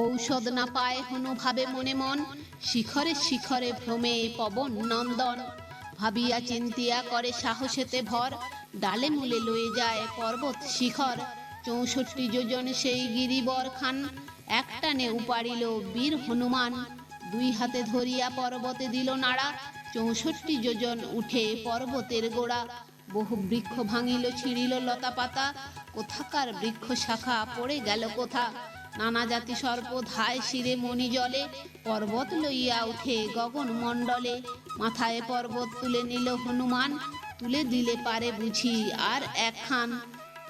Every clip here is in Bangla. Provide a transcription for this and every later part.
ঔষধ না পায় হনু ভাবে মনে মন। শিখরে শিখরে ভ্রমে পবন নন্দন। ভাবিয়া চিন্তিয়া করে সাহসেতে ভর। ডালে মূলে লয়ে যায় পর্বত শিখর। চৌষট্টি যোজন সেই গিরিবর খান। একটানে উপাড়িল বীর হনুমান। দুই হাতে ধরিয়া পর্বতে দিল নাড়া। চৌষট্টি যোজন উঠে পর্বতের গোড়া। বহু বৃক্ষ ভাঙিল, ছিঁড়িল লতা পাতা কোথাকার বৃক্ষ শাখা পড়ে গেল কোথা? নানা জাতি সর্প ধায় শিরে মণি জলে পর্বত লইয়া উঠে গগন মণ্ডলে। মাথায় পর্বত তুলে নিল হনুমান, তুলে দিলে পারে বুঝি আর একখান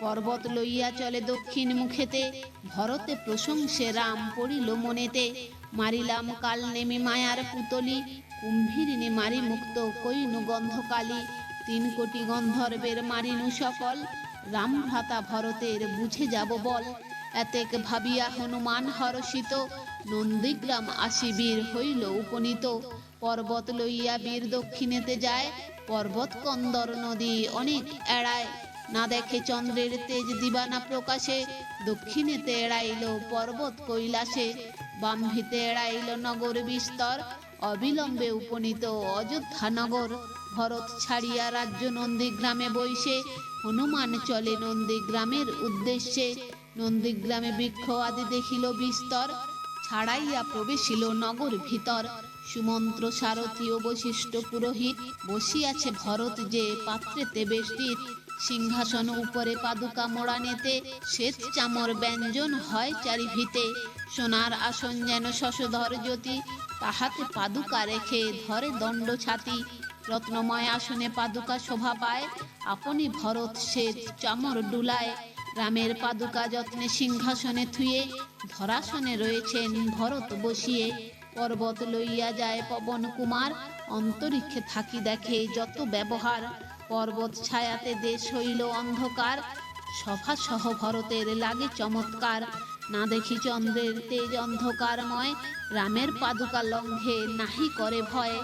পর্বত লইয়া চলে দক্ষিণ মুখেতে, ভরতে প্রশংসে রাম পড়িল মনেতে। মারিলাম কাল নেমে মায়ার পুতলি কুম্ভীরিনে মারি মুক্ত কইনু গন্ধকালী। তিন কোটি গন্ধর্বের মারিনু সকল রাম ভ্রাতা ভরতের বুঝে যাব বল। এতেক ভাবিয়া হনুমান হরষিত, নন্দীগ্রাম আসি বীর হইল উপনীত। পর্বত লইয়া বীর দক্ষিণেতে যায় পর্বত কন্দর নদী অনেক এড়ায়। না দেখে চন্দ্রের তেজ দিবানা প্রকাশে, দক্ষিণেতে এড়াইল পর্বত কৈলাসে। বাম্ভিতে এড়াইল নগর বিস্তর, অবিলম্বে উপনীত অযোধ্যা নগর। ভরত ছাড়িয়া রাজ্য নন্দীগ্রামে বইসে, হনুমান চলে নন্দীগ্রামের উদ্দেশ্যে। নন্দীগ্রামে বৃক্ষ আদি দেখিল বিস্তর, ছাড়াইয়া প্রবেশিল নগর ভিতর। সুমন্ত্র সারথী ও বশিষ্ঠ পুরোহিত বসিয়াছে ভরত যে পাত্রেতে বেষ্টিত। সিংহাসন উপরে পাদুকা মোড়ানেতে শ্বেত চামর ব্যঞ্জন হয় চারিভিতে। সোনার আসন যেন শশধর জ্যোতি, তাহাতে পাদুকা রেখে ধরে দণ্ড ছাতি। রত্নময় আসনে পাদুকা শোভা পায়, আপনি ভরত শ্বেত চামর ডুলায়। রামের পাদুকা যত্নে সিংহাসনে থুয়ে ধরাসনে রয়েছেন ভরত বসিয়ে। পর্বত লইয়া যায় পবন কুমার, অন্তরিক্ষে থাকি দেখে যত ব্যবহার। পর্বত ছায়াতে দেশ হইল অন্ধকার সভা সহ ভরতের লাগে চমৎকার। না দেখি চন্দ্রের তেজ অন্ধকারময়, রামের পাদুকা লঙ্ঘে নাহি করে ভয়।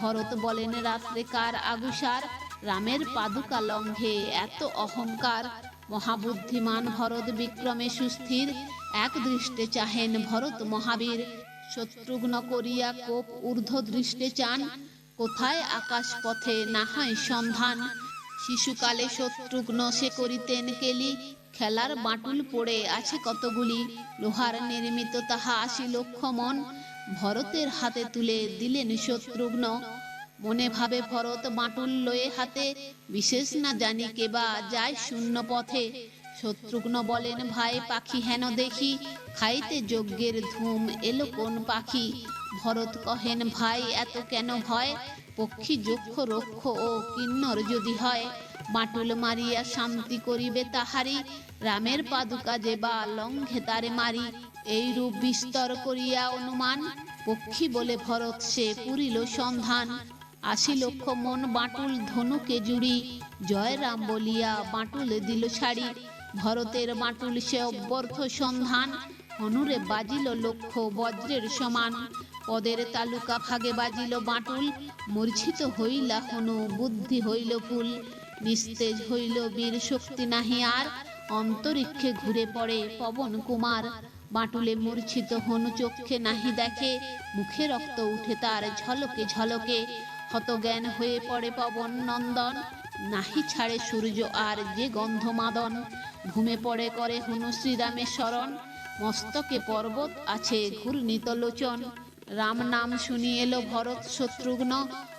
ভরত বলেন রাত্রে কার আগুসার, রামের পাদুকা লঙ্ঘে এত অহংকার। মহাবুদ্ধিমান ভরত বিক্রমে সুস্থির, এক দৃষ্টে চাহেন ভরত মহাবীর। শত্রুঘ্ন করিয়া কোপ ঊর্ধ্ব দৃষ্টে চান, কোথায় আকাশ পথে না হয় সন্ধান? শিশুকালে শত্রুঘ্ন সে করিতেন কেলি, খেলার বাটুল পড়ে আছে কতগুলি? লোহার নির্মিত তাহা আশি লক্ষ মন, ভরতের হাতে তুলে দিলেন শত্রুঘ্ন। মনে ভাবে ভরত বাটুল লয়ে হাতে, বিশেষ না জানি কেবা যায় শূন্য পথে। শত্রুঘ্ন বলেন, ভাই পাখি হেন দেখি, খাইতে যজ্ঞের ধুম এলো কোন পাখি? ভরত কহেন, ভাই, এত কেন ভয়? পক্ষী যক্ষ, রক্ষ ও কিন্নর যদি হয়, বাটুল মারিয়া শান্তি করিবে তাহারি রামের পাদুকা যে বা লঙ্ঘে তারে মারি এই রূপ বিস্তর করিয়া অনুমান? পক্ষী বলে, ভরত, সে পুরিল সন্ধান। আশি লক্ষ মন বাঁটুল ধনুকে জুড়ি। জয় রাম বলিয়া বাঁটুল দিল ছাড়ি ভরতের বাঁটুল সে অব্যর্থ সন্ধান। হনুরে বাজিল লক্ষ বজ্রের সমান। পদের তালুকা ভাগে বাজিল বাঁটুল। মূর্ছিত হইলা হনু বুদ্ধি হইল ফুল। নিস্তেজ হইল বীর শক্তি নাহি আর। অন্তরিক্ষে ঘুরে পড়ে পবন কুমার। বাটুলে মূর্ছিত হনু চক্ষে নাহি দেখে। মুখে রক্ত উঠে তার ঝলকে ঝলকে। হতজ্ঞান হয়ে পড়ে পবন নন্দন। নাহি ছাড়ে সূর্য আর যে গন্ধ মাদন ঘুমে পড়ে করে হনু শ্রীরামের শরণ। মস্তকে পর্বত আছে ঘূর্ণিত লোচন। রাম নাম শুনি এলো ভরত শত্রুঘ্ন।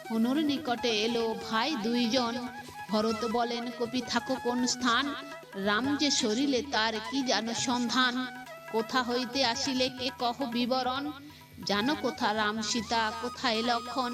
হনুর নিকটে এলো ভাই দুইজন। ভরত বলেন, কপি থাকো কোন স্থান? রাম যে শরীরে তার কি জানো সন্ধান? কোথা হইতে আসিলে কে কহ বিবরণ? জানো কোথা রাম সীতা, কোথায় লক্ষণ?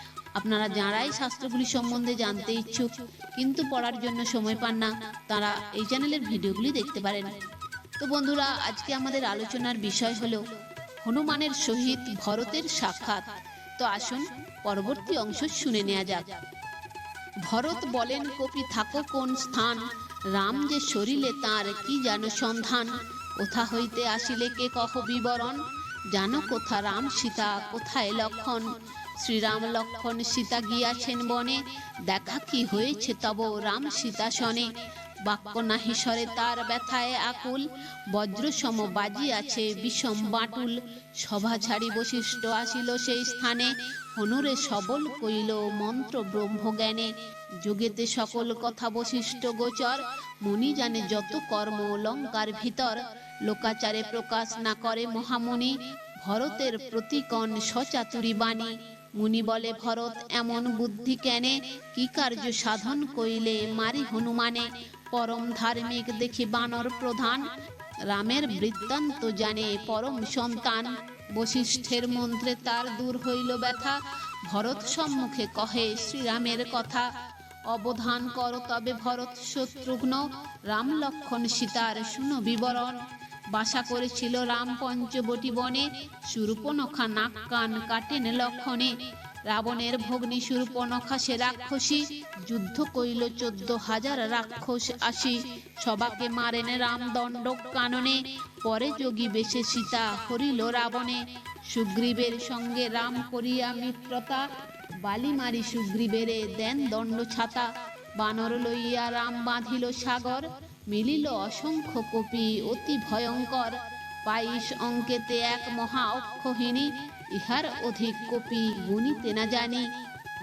আপনারা যারাই শাস্ত্রগুলি সম্বন্ধে জানতে ইচ্ছুক, কিন্তু পড়ার জন্য সময় পান না, তারা এই চ্যানেলের ভিডিওগুলি দেখতে পারেন। তো বন্ধুরা, আজকে আমাদের আলোচনার বিষয় হলো হনুমানের সহিত ভরতের সাক্ষাৎ। তো আসুন, পরবর্তী অংশ শুনে নেওয়া যাক। ভরত বলেন, কপি থাকো কোন স্থান, রাম যে শরীরে তার কি জানো সন্ধান? কোথা হইতে আসিলে কে কহ বিবরণ? জানো কোথা রাম সীতা, কোথায় লক্ষণ? শ্রীরাম লক্ষণ সীতা গিয়াছেন বনে, দেখা কি হয়েছে তব রাম সীতা শনে। বাক্য নাহি সরে তার ব্যথায় আকুল বজ্র সম আছে বিষম বাটুল। সভা ছাড়ি বশিষ্ঠ আসিল সেই স্থানে, হনুরে সবল কইল মন্ত্র ব্রহ্মজ্ঞানে। যোগেতে সকল কথা বশিষ্ঠ গোচর, মুনি জানে যত কর্ম লঙ্কার ভিতর। লোকাচারে প্রকাশ না করে মহামুনি, ভরতের প্রতিকণ সচাতুরি বাণী। মুনি বলে, ভরত, এমন বুদ্ধি কেনে? কি কার্য সাধন কইলে মারি হনুমানে? পরম ধার্মিক দেখি বানর প্রধান। রামের বৃত্তান্ত জানে পরম সন্তান। বশিষ্ঠের মন্ত্রে তার দূর হইল ব্যথা। ভরত সম্মুখে কহে, শ্রীরামের কথা। অবধান কর তবে ভরত শত্রুঘ্ন। রাম লক্ষণ সীতার শুনো বিবরণ। বাসা করেছিল রাম পঞ্চবটি বনে সুরূপনখা নাক কান কাটেন লক্ষণে। রাবণের ভগ্নী সুরূপনখা সে রাক্ষসী। যুদ্ধ কইল চোদ্দ হাজার রাক্ষস আসি। সবাকে মারেন রাম দণ্ড কাননে পরে যোগী বেশে সীতা হরিল রাবণে। সুগ্রীবের সঙ্গে রাম করিয়া মিত্রতা। বালি মারি সুগ্রীবেরে দেন দণ্ড ছাতা বানর লইয়া রাম বাঁধিল সাগর। মিলিল অসংখ্য কপি, অতি ভয়ঙ্কর। বাইশ অঙ্কেতে এক মহা অক্ষহিনী, ইহার অধিক কপি গুনিতে না জানি।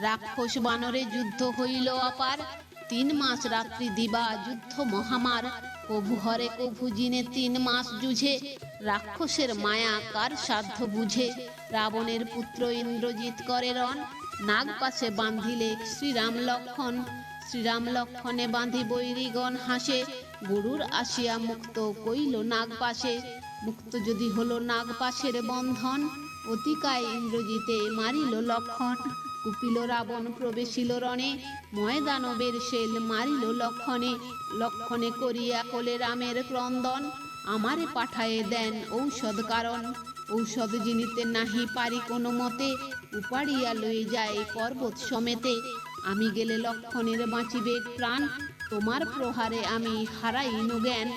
রাক্ষস বানরে যুদ্ধ হইল অপার তিন মাস রাত্রি দিবা যুদ্ধ মহামার। কভু হরে কভু জিনে তিন মাস যুঝে, রাক্ষসের মায়া কার সাধ্য বুঝে? রাবণের পুত্র ইন্দ্রজিৎ করে রণ নাগ পাশে বাঁধিলে শ্রীরাম লক্ষণ। শ্রীরাম লক্ষণে বাঁধি বৈরিগণ হাসে গরুর আসিয়া মুক্ত কইল নাগ পাশে মুক্ত যদি হলো নাগ পাশের বন্ধন, অতিকায় ইন্দ্রজিতে মারিল লক্ষণ। কুপিল রাবণ প্রবেশিল রণে, ময়দানবের শেল মারিল লক্ষণে। লক্ষণে করিয়া কোলে রামের ক্রন্দন, আমারে পাঠায়ে দেন ঔষধ কারণ। ঔষধ জিনিতে নাহি পারি কোনো মতে, উপাড়িয়া লয়ে যায় পর্বত সমেতে। আমি গেলে লক্ষণের বাঁচিবে প্রাণ তোমার প্রহারে আমি হারাইনু জ্ঞান।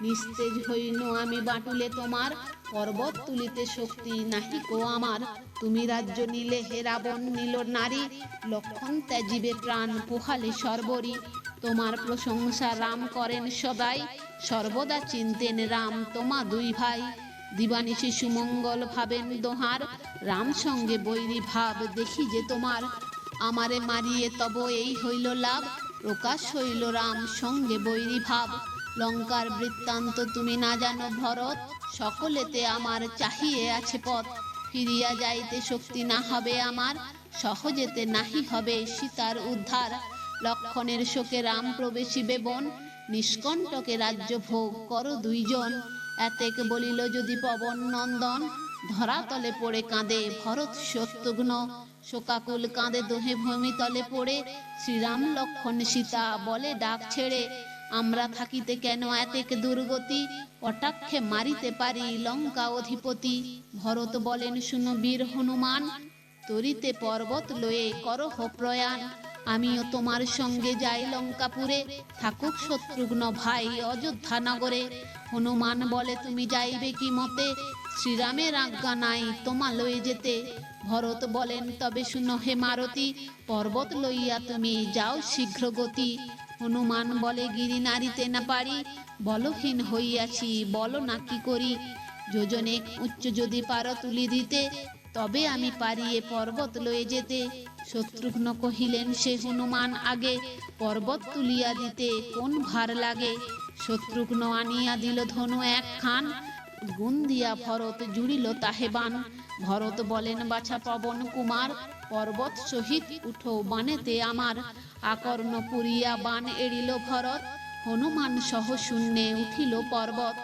নিস্তেজ হইনু আমি বাটুলে তোমার। পর্বত তুলিতে শক্তি নাহি কো আমার। তুমি রাজ্য নিলে হে রাবণ, নীল নারী। লক্ষণ ত্যাজিবে প্রাণ, পোহালে সর্বরি। তোমার প্রশংসা রাম করেন সদাই। সর্বদা চিনতেন রাম তোমা দুই ভাই। দিবানিশি সুমঙ্গল ভাবেন দোহার। রাম সঙ্গে বৈরী ভাব দেখি যে তোমার। আমারে মারিয়ে তব এই হইল লাভ। প্রকাশ হইল রাম সঙ্গে বৈরী ভাব লঙ্কার বৃত্তান্ত তুমি না জানো ভরত, সকলেতে আমার চাহিয়ে আছে পথ। ফিরিয়া যাইতে শক্তি না হবে আমার, সহজেতে নাহি হবে সীতার উদ্ধার। লক্ষণের শোকে রাম প্রবেশিবে বন, নিষ্কণ্টকে রাজ্য ভোগ করো দুইজন। এতেক বলিল যদি পবন নন্দন ধরাতলে পড়ে কাঁদে ভরত শত্রুঘ্ন শোকাকুল কাঁদে দোহে ভূমি তলে পড়ে। শ্রীরাম লক্ষণ সীতা বলে ডাক ছেড়ে, আমরা থাকিতে কেন এতেক দুর্গতি? কটাক্ষে মারিতে পারি লঙ্কা অধিপতি। ভরত বলেন, শুনো বীর হনুমান, তরিতে পর্বত লয়ে করহ প্রয়াণ। আমিও তোমার সঙ্গে যাই লঙ্কাপুরে, থাকুক শত্রুঘ্ন ভাই অযোধ্যা নগরে। হনুমান বলে, তুমি যাইবে কি মতে? শ্রীরামের আজ্ঞা নাই তোমা লয়ে যেতে। ভরত বলেন, তবে শুনো হে মারতি, পর্বত লইয়া তুমি যাও শীঘ্র গতি। হনুমান বলে, গিরি নারিতে না পারি, বলহীন হইয়াছি, বলো না কি করি? যোজনে উচ্চ যদি পারো তুলি দিতে, তবে আমি পারিয়ে পর্বত লয়ে যেতে। শত্রুঘ্ন কহিলেন, সে হনুমান আগে পর্বত তুলিয়া দিতে, কোন ভার লাগে? শত্রুঘ্ন আনিয়া দিল ধনু এক খান গুণ দিয়া ভরত জুড়িল তাহে বান ভরত বলেন, বাছা পবন কুমার, পর্বত সহিত উঠো বানেতে আমার। আকর্ণ পুরিয়া বান এড়িল ভরত, হনুমান সহ শূন্যে উঠিল পর্বত।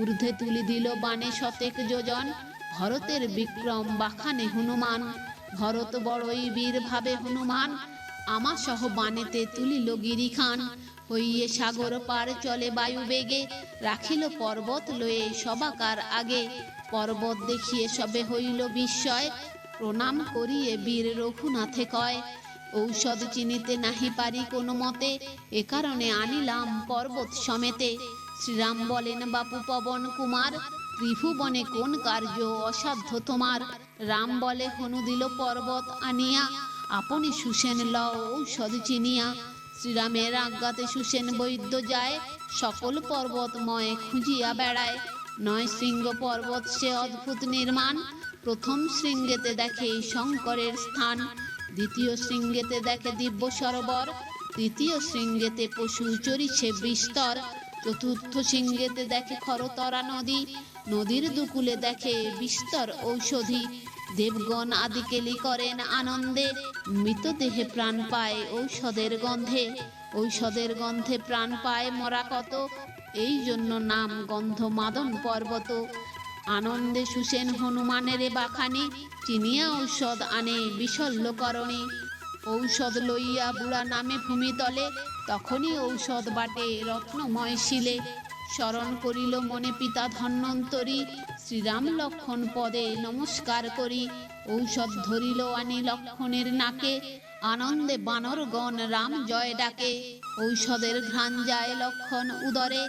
ঊর্ধ্বে তুলি দিল বানে শতেক যোজন, ভরতের বিক্রম বাখানে হনুমান। ভরত বড়ই বীর ভাবে হনুমান আমা সহ বানেতে তুলিল গিরি খান হইয়ে সাগর পার চলে বায়ু বেগে, রাখিল পর্বত লয়ে সবাকার আগে। পর্বত দেখিয়ে সবে হইল বিস্ময়, প্রণাম করিয়ে বীর রঘুনাথে কয়, ঔষধ চিনিতে নাহি পারি কোনো মতে, এ কারণে আনিলাম পর্বত সমেতে। শ্রীরাম বলেন, বাপু পবন কুমার, ত্রিভুবনে কোন কার্য অসাধ্য তোমার? রাম বলে, হনু দিল পর্বত আনিয়া, আপনি সুসেন লও ঔষধ চিনিয়া। শ্রীরামের আজ্ঞাতে সুসেন বৈদ্য যায়, সকল পর্বতময় খুঁজিয়া বেড়ায়। নয় শৃঙ্গ পর্বত সে অদ্ভুত নির্মাণ, প্রথম শৃঙ্গেতে দেখে শঙ্করের স্থান। দ্বিতীয় শৃঙ্গেতে দেখে দিব্য সরোবর, তৃতীয় শৃঙ্গেতে পশু চরিছে বিস্তর। চতুর্থ শৃঙ্গেতে দেখে খরতরা নদী, নদীর দুকুলে দেখে বিস্তর ঔষধি। দেবগণ আদি কেলি করেন আনন্দে, মৃতদেহে প্রাণ পায় ঔষধের গন্ধে। ঔষধের গন্ধে প্রাণ পায় মরা কত, এই জন্য নাম গন্ধ মাদন পর্বত। আনন্দে সুসেন হনুমানের বাখানি, চিনিয়া ঔষধ আনে বিশল্য করণী ঔষধ লইয়া বুড়া নামে ভূমিতলে তখনই ঔষধ বাটে রত্নময় শিলে। স্মরণ করিল মনে পিতা ধন্বন্তরী। শ্রীরাম লক্ষণ পদে নমস্কার করি। ঔষধ ধরিল আনি লক্ষণের নাকে। আনন্দে বানরগণ রাম জয় ডাকে। ঔষধের ঘ্রাণ যায় লক্ষণ উদরে।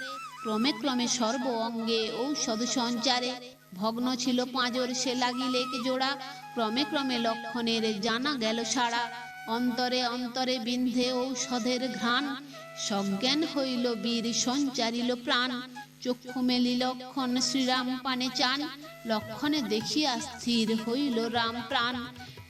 ক্রমে ক্রমে সর্ব অঙ্গে ঔষধ সঞ্চারে। ভগ্ন ছিল পাঁজর সে লাগিলে জোড়া। ক্রমে ক্রমে লক্ষণের জানা গেল সারা অন্তরে অন্তরে বিন্ধে ঔষধের ঘ্রাণ। সজ্ঞান হইল বীর সঞ্চারিল প্রাণ। চক্ষু মেলি লক্ষণ শ্রীরাম পানে চান। লক্ষণে দেখিয়া স্থির হইল রাম প্রাণ।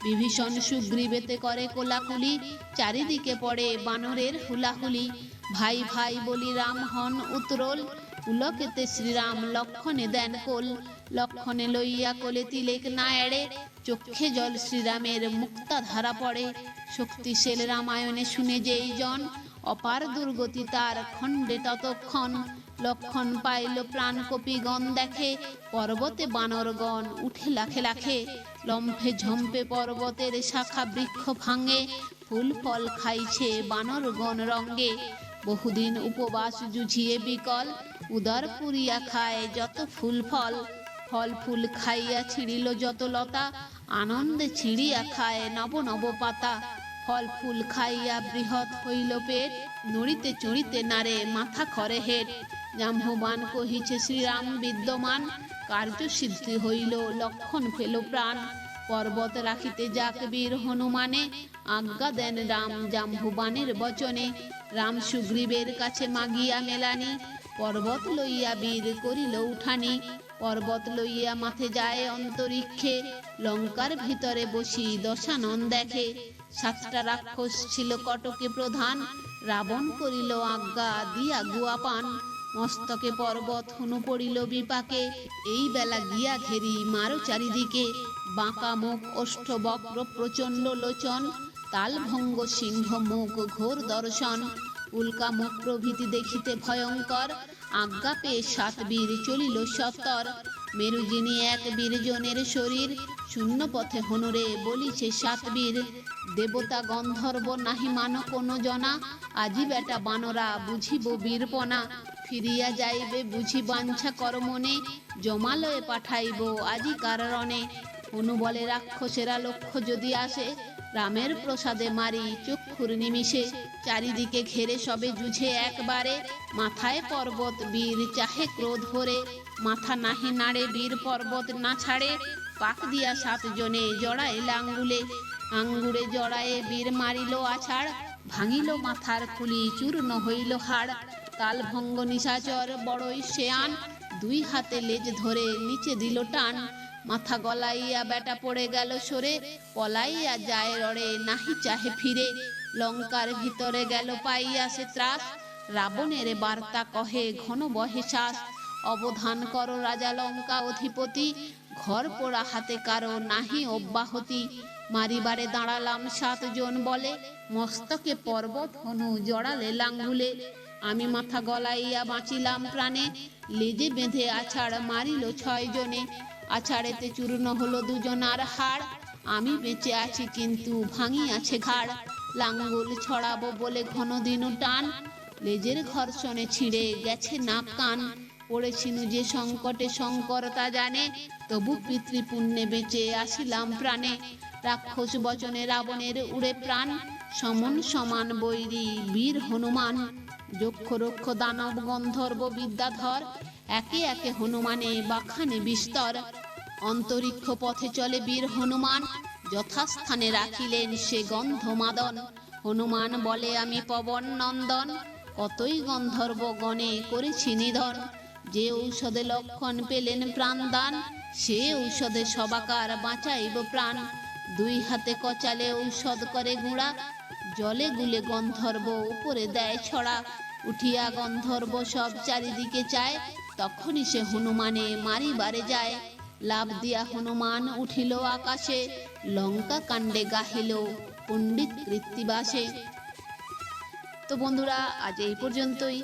বিভীষণ সুগ্রীবেতে করে কোলাকুলি। চারিদিকে পড়ে বানরের হুলাহুলি। ভাই ভাই বলি রাম হন উত্তরল। পুলকেতে শ্রীরাম লক্ষণে দেন কোল। লক্ষণে লইয়া কোলে তিলেক না এড়ে চক্ষে জল শ্রীরামের মুক্তা ধারা পড়ে। শক্তিশীল রামায়ণে শুনে যেই জন, অপার দুর্গতি তার খণ্ডে ততক্ষণ। লক্ষণ পাইল প্রাণ কপিগণ দেখে, পর্বতে বানরগণ উঠে লাখে লাখে। লম্ফে ঝম্পে পর্বতের শাখা বৃক্ষ ভাঙে, ফুল ফল খাইছে বানরগণ রঙ্গে। বহুদিন উপবাস জুঝিয়ে বিকল, উদর পুরিয়া খায় যত ফুল ফল। ফল ফুল খাইয়া ছিঁড়িল যত লতা আনন্দে চিড়িয়া খায় নব নব পাতা। ফল ফুল খাইয়া বৃহৎ হইল পেট। নড়িতে চড়িতে নারে মাথা খরে হেট। জাম্ববান কহিছে, শ্রীরাম বিদ্যমান কার্য সিদ্ধি হইল, লক্ষণ ফেল প্রাণ। পর্বত রাখিতে যাক বীর হনুমানে, আজ্ঞা দেন রাম জাম্বুবানের বচনে। রাম সুগ্রীবের কাছে মাগিয়া মেলানি, পর্বত লইয়া বীর করিল উঠানি। পর্বত লইয়া মাথে যায় অন্তরিক্ষে। লঙ্কার ভিতরে বসি দশানন দেখে। সাতটা রাক্ষস ছিল কটকে প্রধান। রাবণ করিল আজ্ঞা, দিয়া গুয়া পান। মস্তকে পর্বত হনু পড়িল বিপাকে। এই বেলা গিয়া ঘেরি মারো চারিদিকে। বাঁকা মুখ ওষ্ঠ বক্র, প্রচণ্ড লোচন। তালভঙ্গ সিংহ মুখ, ঘোর দর্শন। উল্কা মুখ প্রভৃতি দেখিতে ভয়ঙ্কর। আজ্ঞা পেয়ে সাত বীর চলিল সত্তর। মেরুজিনী এক বীরজনের শরীর। শূন্য পথে হনুরে বলিছে সাত বীর। দেবতা গন্ধর্ব নাহি মানো কোনো জনা। আজি বেটা বানরা, বুঝিব বীরপনা। ফিরিয়া যাইবে, বুঝি বাঞ্ছা করমনে। জমালয়ে পাঠাইব আজি কারণে। হনু বলে রাক্ষসেরা লক্ষ্য যদি আসে, রামের প্রসাদে মারি চক্ষুর নিমিষে, চারিদিকে ঘেরে সবে জুঝে একবারে, মাথায় পর্বত বীর চাহে ক্রোধ ভরে, মাথা নাহি নাড়ে বীর পর্বত না ছাড়ে, পাক দিয়া সাতজনে জড়াইল লাঙ্গুলে, আঙ্গুরে জড়ায়ে বীর মারিল আছাড়, ভাঙিল মাথার খুলি চূর্ণ হইল হাড় কালভঙ্গ নিশাচর বড়ই শেয়ান, দুই হাতে লেজ ধরে নিচে দিল টান মাথা গলাইয়া বেটা পড়ে গেল সরে, পলাইয়া যায় রড়ে, নাহি চাহে ফিরে। লঙ্কার ভিতরে গেল পাইয়া সে ত্রাস, রাবণের বার্তা কহে ঘন বহে শ্বাস অবধান কর রাজা লঙ্কা অধিপতি, ঘর পোড়া হাতে কারও নাহি অব্যাহতি। মারিবারে দাঁড়ালাম সাতজন বলে, মস্তকে পর্বত হনু জড়ালে লাঙ্গুলে। আমি মাথা গলাইয়া বাঁচিলাম প্রাণে, লেজে বেঁধে আছাড় মারিল ছয় জনে আছাড়েতে চূর্ণ হলো দুজনার হাড়। আমি বেঁচে আছি কিন্তু ভাঙি আছে ঘাড়। লাঙ্গুল ছড়াবো বলে ঘন দিন টান। লেজের ঘর্ষণে ছিঁড়ে গেছে নাক কান। পড়েছিনু যে সংকটে শঙ্করতা জানে। তবু পিতৃপুণ্যে বেঁচে আসিলাম প্রাণে। রাক্ষস বচনে রাবণের উড়ে প্রাণ। সমন সমান বৈরী বীর হনুমান। যক্ষ রক্ষ দানব গন্ধর্ব বিদ্যাধর একে একে হনুমানে বাখানে বিস্তর। অন্তরিক্ষ পথে চলে বীর হনুমান, যথাস্থানে রাখিলেন সে গন্ধ মাদন হনুমান বলে, আমি পবন নন্দন কতই গন্ধর্ব গণে করেছি নিধন। যে ঔষধে লক্ষণ পেলেন প্রাণদান, সে ঔষধে সবাকার বাঁচাইব প্রাণ। দুই হাতে কচালে ঔষধ করে গুঁড়া জলে গুলে গন্ধর্ব উপরে দেয় ছড়া। উঠিয়া গন্ধর্ব সব চারিদিকে চায়, তখনই সে হনুমানে মারিবারে যায়। লাভ দিয়া হনুমান উঠিল আকাশে, লঙ্কা কাণ্ডে গাহিল পণ্ডিত কৃত্তিবাসে। তো বন্ধুরা, আজ এই পর্যন্তই।